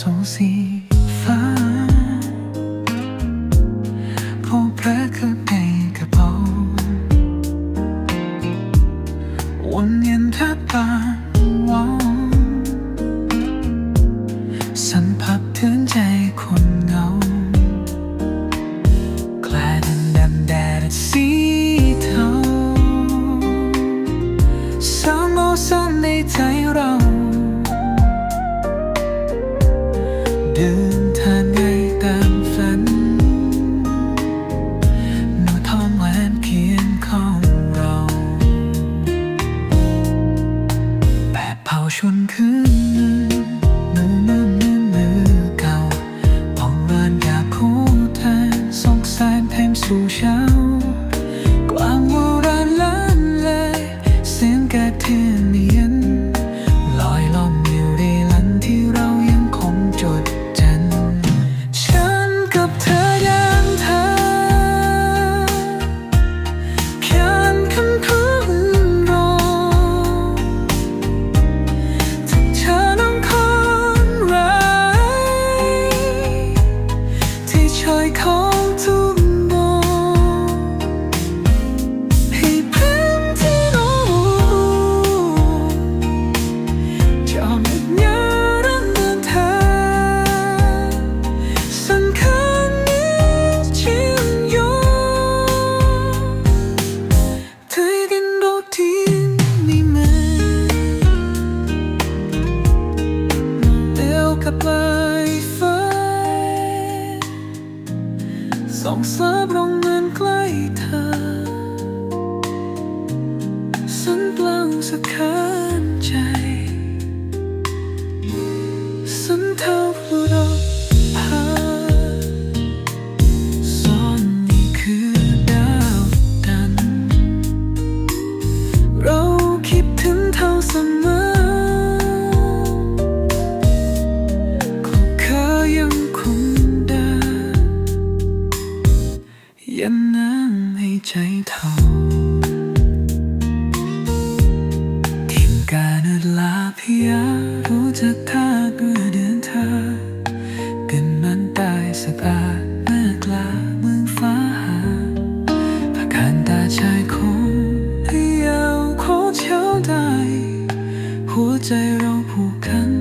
ส่งสีฟ้าพบรักคือในกระเป๋าวนเย็นทัดตาว้าวสัมผัสถึงใจคนเหงากลายเป็นดำแดดสีเทาสางโมสันในใจเรา ชว วกับปลายฟ้าส่องสาบลงเงินใกล้เธอสันเปล่าสักขัน ยันน้ำให้ใจเท่าทีมการอดลาพยารู้จักท่าเมื่อเดินทางกันมันตายสักอาเมื่อกลาเมืองฟ้าหาถ้าการตาชายคงให้เอาโคเช้าได้หัวใจเราผูกกัน